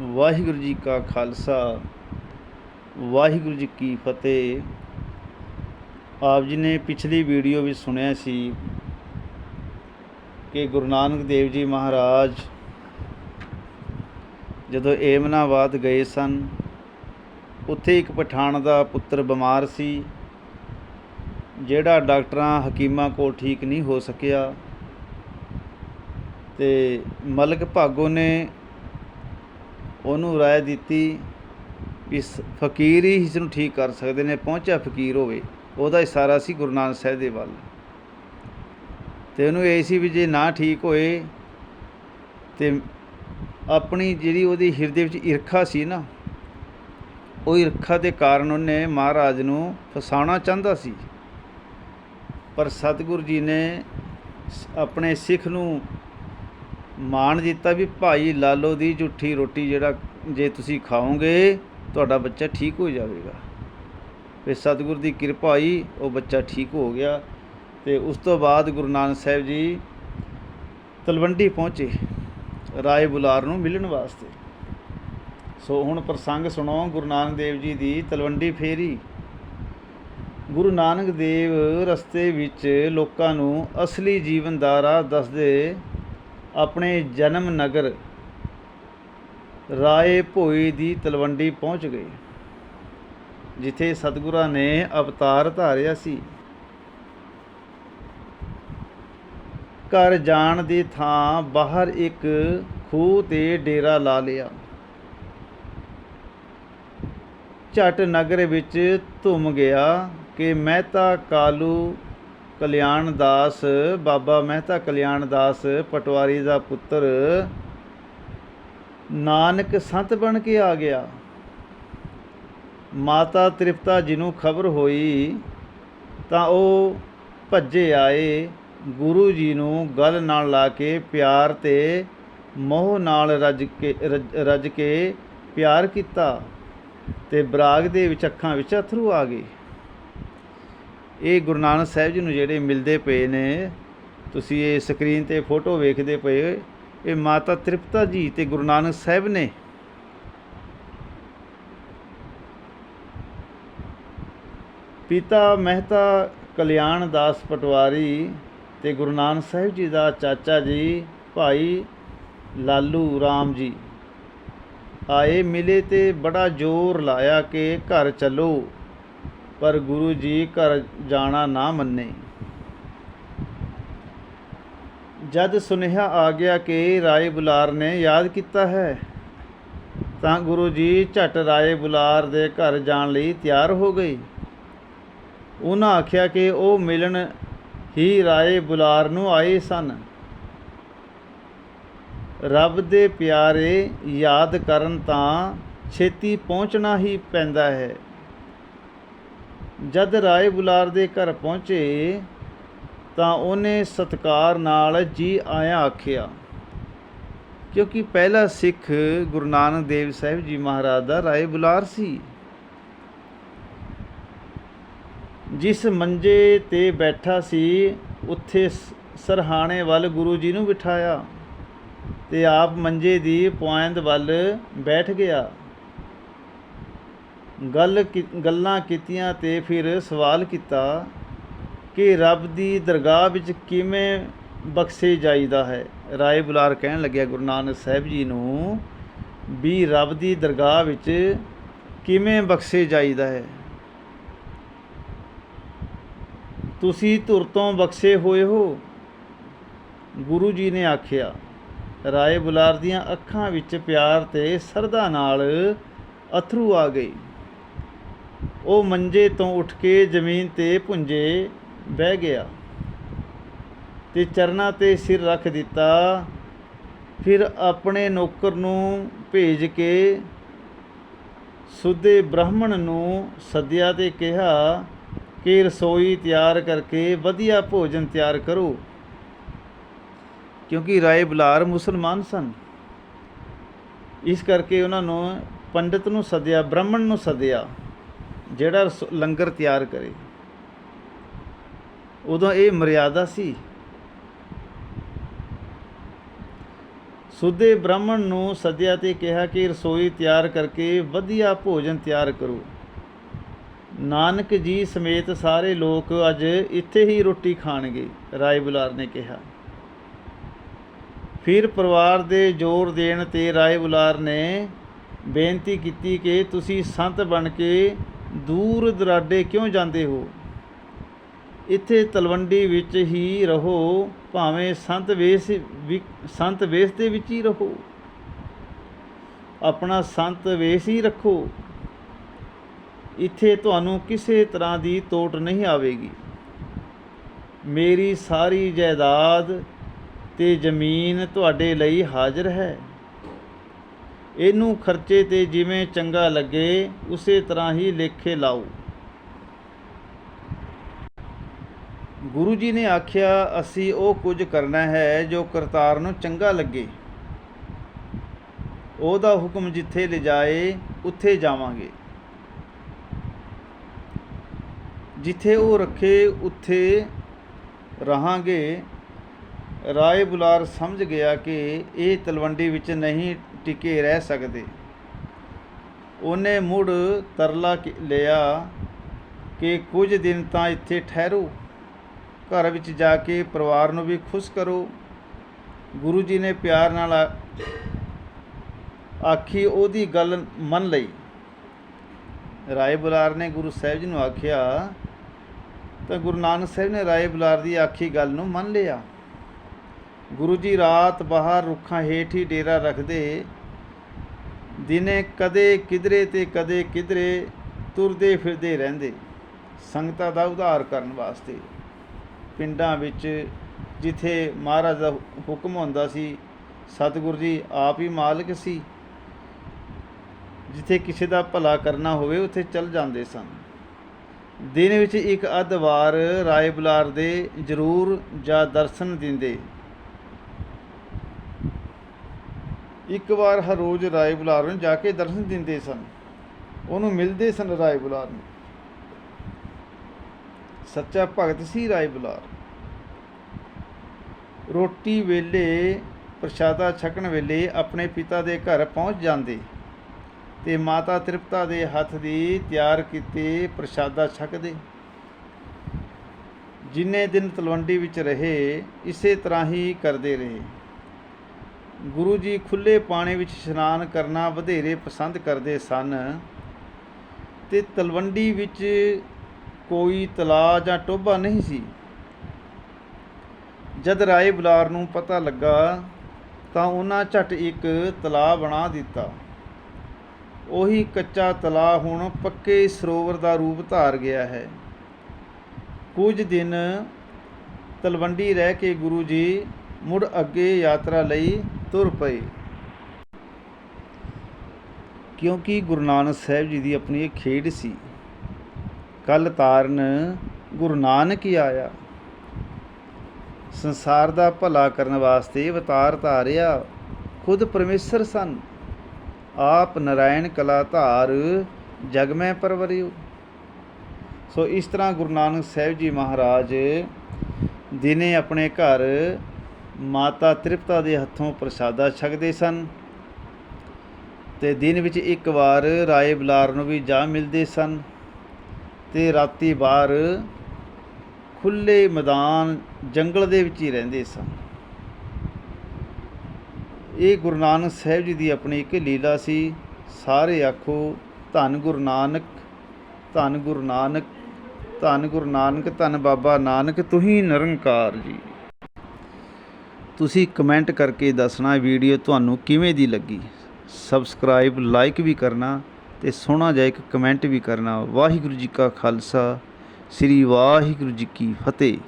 ਵਾਹਿਗੁਰੂ ਜੀ ਕਾ ਖਾਲਸਾ, ਵਾਹਿਗੁਰੂ ਜੀ ਕੀ ਫਤਿਹ। ਆਪ ਜੀ ਨੇ ਪਿਛਲੀ ਵੀਡੀਓ ਵਿੱਚ ਸੁਣਿਆ ਸੀ ਕਿ ਗੁਰੂ ਨਾਨਕ ਦੇਵ ਜੀ ਮਹਾਰਾਜ ਜਦੋਂ ਏਮਨਾਬਾਦ ਗਏ ਸਨ, ਉੱਥੇ ਇੱਕ ਪਠਾਨ ਦਾ ਪੁੱਤਰ ਬਿਮਾਰ ਸੀ, ਜਿਹੜਾ ਡਾਕਟਰਾਂ, ਹਕੀਮਾਂ ਕੋਲ ਠੀਕ ਨਹੀਂ ਹੋ ਸਕਿਆ ਤੇ ਮਲਕ ਭਾਗੋ ਨੇ ਉਹਨੂੰ ਰਾਏ ਦਿੱਤੀ ਵੀ ਸ- ਫਕੀਰ ਹੀ ਇਸ ਨੂੰ ਠੀਕ ਕਰ ਸਕਦੇ ਨੇ, ਪਹੁੰਚਿਆ ਫਕੀਰ ਹੋਵੇ, ਉਹਦਾ ਇਸ਼ਾਰਾ ਸੀ ਗੁਰੂ ਨਾਨਕ ਸਾਹਿਬ ਦੇ ਵੱਲ। ਤੇ ਉਹਨੂੰ ਇਹ ਸੀ ਵੀ ਜੇ ਨਾ ਠੀਕ ਹੋਏ, ਤੇ ਆਪਣੀ ਜਿਹੜੀ ਉਹਦੀ ਹਿਰਦੇ ਵਿੱਚ ਈਰਖਾ ਸੀ ਨਾ, ਉਹ ਈਰਖਾ ਦੇ ਕਾਰਨ ਉਹਨੇ ਮਹਾਰਾਜ ਨੂੰ ਫਸਾਉਣਾ ਚਾਹੁੰਦਾ ਸੀ। ਪਰ ਸਤਿਗੁਰੂ ਜੀ ਨੇ ਆਪਣੇ ਸਿੱਖ ਨੂੰ ਮਾਣ ਦਿੱਤਾ ਵੀ ਭਾਈ ਲਾਲੋ ਦੀ ਝੁੱਠੀ ਰੋਟੀ ਜਿਹੜਾ ਜੇ ਤੁਸੀਂ ਖਾਓਗੇ, ਤੁਹਾਡਾ ਬੱਚਾ ਠੀਕ ਹੋ ਜਾਵੇਗਾ। ਫਿਰ ਸਤਿਗੁਰ ਦੀ ਕਿਰਪਾ ਹੋਈ ਉਹ ਬੱਚਾ ਠੀਕ ਹੋ ਗਿਆ ਤੇ ਉਸ ਤੋਂ ਬਾਅਦ ਗੁਰੂ ਨਾਨਕ ਸਾਹਿਬ ਜੀ ਤਲਵੰਡੀ ਪਹੁੰਚੇ, ਰਾਏ ਬੁਲਾਰ ਨੂੰ ਮਿਲਣ ਵਾਸਤੇ। ਸੋ ਹੁਣ ਪ੍ਰਸੰਗ ਸੁਣੋ, ਗੁਰੂ ਨਾਨਕ ਦੇਵ ਜੀ ਦੀ ਤਲਵੰਡੀ ਫੇਰੀ। ਗੁਰੂ ਨਾਨਕ ਦੇਵ ਰਸਤੇ ਵਿੱਚ ਲੋਕਾਂ ਨੂੰ ਅਸਲੀ ਜੀਵਨ ਦਾ ਰਾਹ ਦੱਸਦੇ ਆਪਣੇ ਜਨਮ ਨਗਰ ਰਾਏ ਭੋਈ ਦੀ ਤਲਵੰਡੀ ਪਹੁੰਚ ਗਏ, ਜਿੱਥੇ ਸਤਿਗੁਰਾਂ ਨੇ ਅਵਤਾਰ ਧਾਰਿਆ ਸੀ। ਘਰ ਜਾਣ ਦੀ ਥਾਂ ਬਾਹਰ ਇੱਕ ਖੂਹ ਤੇ ਡੇਰਾ ਲਾ ਲਿਆ। ਝਟ ਨਗਰ ਵਿੱਚ ਧੁੰਮ ਗਿਆ ਕਿ ਮਹਿਤਾ ਕਾਲੂ ਕਲਿਆਣ ਦਾਸ, ਬਾਬਾ ਮਹਿਤਾ ਕਲਿਆਣ ਦਾਸ ਪਟਵਾਰੀ ਦਾ ਪੁੱਤਰ, ਨਾਨਕ ਸੰਤ ਬਣ ਕੇ ਆ ਗਿਆ। ਮਾਤਾ ਤ੍ਰਿਪਤਾ ਜੀ ਨੂੰ ਖਬਰ ਹੋਈ, ਤਾਂ ਉਹ ਭੱਜੇ ਆਏ, ਗੁਰੂ ਜੀ ਨੂੰ ਗਲ ਨਾਲ ਲਾ ਕੇ ਪਿਆਰ ਤੇ ਮੋਹ ਨਾਲ ਰੱਜ ਕੇ, ਰਜ, ਰੱਜ ਕੇ ਪਿਆਰ ਕੀਤਾ ਤੇ ਬਰਾਗ ਦੇ ਵਿੱਚ ਅੱਖਾਂ ਵਿੱਚ ਅਥਰੂ ਆ ਗਏ। ਇਹ ਗੁਰੂ ਨਾਨਕ ਸਾਹਿਬ ਜੀ ਨੂੰ ਜਿਹੜੇ ਮਿਲਦੇ ਪਏ ਨੇ, ਤੁਸੀਂ ਇਹ ਸਕਰੀਨ ਤੇ ਫੋਟੋ ਵੇਖਦੇ ਪਏ ਇਹ ਮਾਤਾ ਤ੍ਰਿਪਤਾ ਜੀ ਤੇ ਗੁਰੂ ਨਾਨਕ ਸਾਹਿਬ ਨੇ। ਪਿਤਾ ਮਹਿਤਾ ਕਲਿਆਣ ਦਾਸ ਪਟਵਾਰੀ ਤੇ ਗੁਰੂ ਨਾਨਕ ਸਾਹਿਬ ਜੀ ਦਾ ਚਾਚਾ ਜੀ, ਭਾਈ ਲਾਲੂ ਰਾਮ ਜੀ। ਆਏ ਮਿਲੇ ਤੇ ਬੜਾ ਜ਼ੋਰ ਲਾਇਆ ਕਿ ਘਰ ਚੱਲੋ। ਪਰ ਗੁਰੂ ਜੀ ਘਰ ਜਾਣਾ ਨਾ ਮੰਨੇ। ਜਦ ਸੁਨੇਹਾ ਆ ਗਿਆ ਕਿ ਰਾਏ ਬੁਲਾਰ ਨੇ ਯਾਦ ਕੀਤਾ ਹੈ, ਤਾਂ ਗੁਰੂ ਜੀ ਝਟ ਰਾਏ ਬੁਲਾਰ ਦੇ ਘਰ ਜਾਣ ਲਈ ਤਿਆਰ ਹੋ ਗਏ। ਉਹਨਾਂ ਆਖਿਆ ਕਿ ਉਹ ਮਿਲਣ ਹੀ ਰਾਏ ਬੁਲਾਰ ਨੂੰ ਆਏ ਸਨ। ਰੱਬ ਦੇ ਪਿਆਰੇ ਯਾਦ ਕਰਨ ਤਾਂ ਛੇਤੀ ਪਹੁੰਚਣਾ ਹੀ ਪੈਂਦਾ ਹੈ। ਜਦ ਰਾਏ ਬੁਲਾਰ ਦੇ ਘਰ ਪਹੁੰਚੇ ਤਾਂ ਉਹਨੇ ਸਤਕਾਰ ਨਾਲ ਜੀ ਆਇਆ ਆਖਿਆ, ਕਿਉਂਕਿ ਪਹਿਲਾ ਸਿੱਖ ਗੁਰੂ ਨਾਨਕ ਦੇਵ ਸਾਹਿਬ ਜੀ ਮਹਾਰਾਜ ਦਾ ਰਾਏ ਬੁਲਾਰ ਸੀ। ਜਿਸ ਮੰਜੇ ਤੇ ਬੈਠਾ ਸੀ, ਉੱਥੇ ਸ- ਸਰਹਾਣੇ ਵੱਲ ਗੁਰੂ ਜੀ ਨੂੰ ਬਿਠਾਇਆ ਤੇ ਆਪ ਮੰਜੇ ਦੀ ਪੁਆਇੰਦ ਵੱਲ ਬੈਠ ਗਿਆ। ਗੱਲ ਕੀ- ਗੱਲਾਂ ਕੀਤੀਆਂ ਤੇ ਫਿਰ ਸਵਾਲ ਕੀਤਾ ਕਿ ਰੱਬ ਦੀ ਦਰਗਾਹ ਵਿੱਚ ਕਿਵੇਂ ਬਖਸ਼ੇ ਜਾਈਦਾ ਹੈ। ਰਾਏ ਬੁਲਾਰ ਕਹਿਣ ਲੱਗਿਆ, ਗੁਰੂ ਨਾਨਕ ਸਾਹਿਬ ਜੀ ਨੂੰ ਵੀ ਰੱਬ ਦੀ ਦਰਗਾਹ ਵਿੱਚ ਕਿਵੇਂ ਬਖਸ਼ੇ ਜਾਈਦਾ ਹੈ। ਤੁਸੀਂ ਧੁਰ ਤੋਂ ਬਖਸ਼ੇ ਹੋਏ ਹੋ, ਗੁਰੂ ਜੀ ਨੇ ਆਖਿਆ। ਰਾਏ ਬੁਲਾਰ ਦੀਆਂ ਅੱਖਾਂ ਵਿੱਚ ਪਿਆਰ ਤੇ ਸਰਦਾ ਨਾਲ ਅਥਰੂ ਆ ਗਏ ਉਹ ਮੰਜੇ ਤੋਂ ਉੱਠ ਕੇ ਜ਼ਮੀਨ ਤੇ ਪੁੰਜੇ ਬਹਿ ਗਿਆ ਤੇ ਚਰਨਾਂ ਤੇ ਸਿਰ ਰੱਖ ਦਿੱਤਾ। ਫਿਰ ਆਪਣੇ ਨੌਕਰ ਨੂੰ ਭੇਜ ਕੇ ਸੁਦੇ ਬ੍ਰਾਹਮਣ ਨੂੰ ਸੱਦਿਆ ਤੇ ਕਿਹਾ ਕਿ ਰਸੋਈ ਤਿਆਰ ਕਰਕੇ ਵਧੀਆ ਭੋਜਨ ਤਿਆਰ ਕਰੋ, ਕਿਉਂਕਿ ਰਾਏ ਬੁਲਾਰ ਮੁਸਲਮਾਨ ਸਨ। ਇਸ ਕਰਕੇ ਉਹਨਾਂ ਨੂੰ ਪੰਡਿਤ ਨੂੰ ਸੱਦਿਆ, ਬ੍ਰਾਹਮਣ ਨੂੰ ਸੱਦਿਆ। ਜਿਹੜਾ ਰਸੋ- ਲੰਗਰ ਤਿਆਰ ਕਰੇ। ਉਦੋਂ ਇਹ ਮਰਿਆਦਾ ਸੀ। ਸੁਦੇ ਬ੍ਰਾਹਮਣ ਨੂੰ ਸੱਦਿਆ ਤੇ ਕਿਹਾ ਕਿ ਰਸੋਈ ਤਿਆਰ ਕਰਕੇ ਵਧੀਆ ਭੋਜਨ ਤਿਆਰ ਕਰੋ। ਨਾਨਕ ਜੀ ਸਮੇਤ ਸਾਰੇ ਲੋਕ ਅੱਜ ਇੱਥੇ ਹੀ ਰੋਟੀ ਖਾਣਗੇ, ਰਾਏ ਬੁਲਾਰ ਨੇ ਕਿਹਾ। ਫਿਰ ਪਰਿਵਾਰ ਦੇ ਜ਼ੋਰ ਦੇਣ ਤੇ ਰਾਏ ਬੁਲਾਰ ਨੇ ਬੇਨਤੀ ਕੀਤੀ ਕਿ ਤੁਸੀਂ ਸੰਤ ਬਣ ਕੇ ਦੂਰ ਦਰਾਡੇ ਕਿਉਂ ਜਾਂਦੇ ਹੋ? ਇੱਥੇ ਤਲਵੰਡੀ ਵਿੱਚ ਹੀ ਰਹੋ, ਭਾਵੇਂ ਸੰਤ ਵੇਸ ਵੀ, ਸੰਤ ਵੇਸ ਦੇ ਵਿੱਚ ਹੀ ਰਹੋ। ਆਪਣਾ ਸੰਤ ਵੇਸ ਹੀ ਰੱਖੋ। ਇੱਥੇ ਤੁਹਾਨੂੰ ਕਿਸੇ ਤਰ੍ਹਾਂ ਦੀ ਤੋਟ ਨਹੀਂ ਆਵੇਗੀ। ਮੇਰੀ ਸਾਰੀ ਜਾਇਦਾਦ ਤੇ ਜ਼ਮੀਨ ਤੁਹਾਡੇ ਲਈ ਹਾਜ਼ਰ ਹੈ। ਇਹਨੂੰ ਖਰਚੇ ਤੇ ਜਿਵੇਂ ਚੰਗਾ ਲੱਗੇ, ਉਸੇ ਤਰ੍ਹਾਂ ਹੀ ਲੇਖੇ ਲਾਓ। ਗੁਰੂ ਜੀ ਨੇ ਆਖਿਆ, ਅਸੀਂ ਉਹ ਕੁਝ ਕਰਨਾ ਹੈ ਜੋ ਕਰਤਾਰ ਨੂੰ ਚੰਗਾ ਲੱਗੇ। ਉਹਦਾ ਹੁਕਮ ਜਿੱਥੇ ਲਿਜਾਏ, ਉੱਥੇ ਜਾਵਾਂਗੇ। ਜਿੱਥੇ ਉਹ ਰੱਖੇ, ਉੱਥੇ ਰਹਾਂਗੇ। ਰਾਏ ਬੁਲਾਰ ਸਮਝ ਗਿਆ ਕਿ ਇਹ ਤਲਵੰਡੀ ਵਿੱਚ ਨਹੀਂ ਟਿਕੇ ਰਹਿ ਸਕਦੇ। ਉਹਨੇ ਮੁੜ ਤਰਲਾ ਕੀ- ਲਿਆ ਕਿ ਕੁਝ ਦਿਨ ਤਾਂ ਇੱਥੇ ਠਹਿਰੋ। ਘਰ ਵਿੱਚ ਜਾ ਕੇ ਪਰਿਵਾਰ ਨੂੰ ਵੀ ਖੁਸ਼ ਕਰੋ। ਗੁਰੂ ਜੀ ਨੇ ਪਿਆਰ ਨਾਲ ਆਖੀ ਉਹਦੀ ਗੱਲ ਮੰਨ ਲਈ। ਰਾਏ ਬੁਲਾਰ ਨੇ ਗੁਰੂ ਸਾਹਿਬ ਜੀ ਨੂੰ ਆਖਿਆ, ਤਾਂ ਗੁਰੂ ਨਾਨਕ ਸਾਹਿਬ ਨੇ ਰਾਏ ਬੁਲਾਰ ਦੀ ਆਖੀ ਗੱਲ ਨੂੰ ਮੰਨ ਲਿਆ। ਗੁਰੂ ਜੀ ਰਾਤ ਬਾਹਰ ਰੁੱਖਾਂ ਹੇਠ ਹੀ ਡੇਰਾ ਰੱਖਦੇ ਦਿਨੇ ਕਦੇ ਕਿਧਰੇ ਤੇ ਕਦੇ ਕਿਧਰੇ ਤੁਰਦੇ ਫਿਰਦੇ ਰਹਿੰਦੇ। ਸੰਗਤਾਂ ਦਾ ਉਧਾਰ ਕਰਨ ਵਾਸਤੇ ਪਿੰਡਾਂ ਵਿੱਚ ਜਿੱਥੇ ਮਹਾਰਾਜ ਦਾ ਹੁਕਮ ਹੁੰਦਾ ਸੀ, ਸਤਿਗੁਰੂ ਜੀ ਆਪ ਹੀ ਮਾਲਕ ਸੀ। ਜਿੱਥੇ ਕਿਸੇ ਦਾ ਭਲਾ ਕਰਨਾ ਹੋਵੇ, ਉੱਥੇ ਚੱਲ ਜਾਂਦੇ ਸਨ। ਦਿਨ ਵਿੱਚ ਇੱਕ ਅੱਧ ਵਾਰ ਰਾਏ ਬੁਲਾਰ ਦੇ ਜ਼ਰੂਰ ਜਾਂ ਦਰਸ਼ਨ ਦਿੰਦੇ। ਇੱਕ ਵਾਰ ਹਰ ਰੋਜ਼ ਰਾਏ ਬੁਲਾਰ ਨੂੰ, ਜਾ ਕੇ ਦਰਸ਼ਨ ਦਿੰਦੇ ਸਨ। ਉਹਨੂੰ ਮਿਲਦੇ ਸਨ ਰਾਏ ਬੁਲਾਰ ਨੂੰ। ਸੱਚਾ ਭਗਤ ਸੀ ਰਾਏ ਬੁਲਾਰ ਰੋਟੀ ਵੇਲੇ, ਪ੍ਰਸ਼ਾਦਾ ਛਕਣ ਵੇਲੇ ਆਪਣੇ ਪਿਤਾ ਦੇ ਘਰ ਪਹੁੰਚ ਜਾਂਦੇ ਤੇ ਮਾਤਾ ਤ੍ਰਿਪਤਾ ਦੇ ਹੱਥ ਦੀ ਤਿਆਰ ਕੀਤੇ ਪ੍ਰਸ਼ਾਦਾ ਛਕਦੇ। ਜਿੰਨੇ ਦਿਨ ਤਲਵੰਡੀ ਵਿੱਚ ਰਹੇ, ਇਸੇ ਤਰ੍ਹਾਂ ਹੀ ਕਰਦੇ ਰਹੇ। ਗੁਰੂ ਜੀ ਖੁੱਲੇ ਪਾਣੀ ਵਿੱਚ ਇਸ਼ਨਾਨ ਕਰਨਾ ਵਧੇਰੇ ਪਸੰਦ ਕਰਦੇ ਸਨ ਤੇ ਤਲਵੰਡੀ ਵਿੱਚ ਕੋਈ ਤਲਾਅ ਜਾਂ ਟੋਭਾ ਨਹੀਂ ਸੀ। ਜਦ ਰਾਏ ਬੁਲਾਰ ਨੂੰ ਪਤਾ ਲੱਗਾ ਤਾਂ ਉਹਨਾਂ ਝਟ ਇੱਕ ਤਲਾਅ ਬਣਾ ਦਿੱਤਾ। ਉਹੀ ਕੱਚਾ ਤਲਾਅ ਹੁਣ ਪੱਕੇ ਸਰੋਵਰ ਦਾ ਰੂਪ ਧਾਰ ਗਿਆ ਹੈ। ਕੁਝ ਦਿਨ ਤਲਵੰਡੀ ਰਹਿ ਕੇ ਗੁਰੂ ਜੀ ਮੁੜ ਅੱਗੇ ਯਾਤਰਾ ਲਈ ਤੁਰ ਪਏ ਕਿਉਂਕਿ ਗੁਰੂ ਨਾਨਕ ਸਾਹਿਬ ਜੀ ਦੀ ਆਪਣੀ ਇੱਕ ਖੇਡ ਸੀ ਕੱਲ ਤਾਰਨ ਗੁਰੂ ਨਾਨਕ ਹੀ ਆਇਆ। ਸੰਸਾਰ ਦਾ ਭਲਾ ਕਰਨ ਵਾਸਤੇ ਅਵਤਾਰ ਧਾਰਿਆ, ਖੁਦ ਪਰਮੇਸ਼ਰ ਸਨ। ਆਪ ਨਰਾਇਣ ਕਲਾ ਧਾਰ ਜਗ ਮੈਂ ਪਰਵਰਿਓ। ਸੋ ਇਸ ਤਰ੍ਹਾਂ ਗੁਰੂ ਨਾਨਕ ਸਾਹਿਬ ਜੀ ਮਹਾਰਾਜ ਦਿਨੇ ਆਪਣੇ ਘਰ ਮਾਤਾ ਤ੍ਰਿਪਤਾ ਦੇ ਹੱਥੋਂ ਪ੍ਰਸਾਦਾ ਛਕਦੇ ਸਨ ਤੇ ਦਿਨ ਵਿੱਚ ਇੱਕ ਵਾਰ ਰਾਏ ਬੁਲਾਰ ਨੂੰ ਵੀ ਜਾ ਮਿਲਦੇ ਸਨ ਤੇ ਰਾਤੀ ਬਾਹਰ ਖੁੱਲੇ ਮੈਦਾਨ ਜੰਗਲ ਦੇ ਵਿੱਚ ਹੀ ਰਹਿੰਦੇ ਸਨ। ਇਹ ਗੁਰੂ ਨਾਨਕ ਸਾਹਿਬ ਜੀ ਦੀ ਆਪਣੀ ਇੱਕ ਲੀਲਾ ਸੀ। ਸਾਰੇ ਆਖੋ, ਧੰਨ ਗੁਰੂ ਨਾਨਕ, ਧੰਨ ਗੁਰੂ ਨਾਨਕ, ਧੰਨ ਗੁਰੂ ਨਾਨਕ, ਧੰਨ ਬਾਬਾ ਨਾਨਕ ਤੁਹੀ ਨਿਰੰਕਾਰ ਜੀ। ਤੁਸੀਂ ਕਮੈਂਟ ਕਰਕੇ ਦੱਸਣਾ ਵੀਡੀਓ ਤੁਹਾਨੂੰ ਕਿਵੇਂ ਦੀ ਲੱਗੀ। ਸਬਸਕ੍ਰਾਈਬ ਲਾਈਕ ਵੀ ਕਰਨਾ ਤੇ ਸੋਹਣਾ ਜਿਹਾ ਇੱਕ ਕਮੈਂਟ ਵੀ ਕਰਨਾ। ਵਾਹਿਗੁਰੂ ਜੀ ਕਾ ਖਾਲਸਾ, ਸ੍ਰੀ ਵਾਹਿਗੁਰੂ ਜੀ ਕੀ ਫਤਿਹ।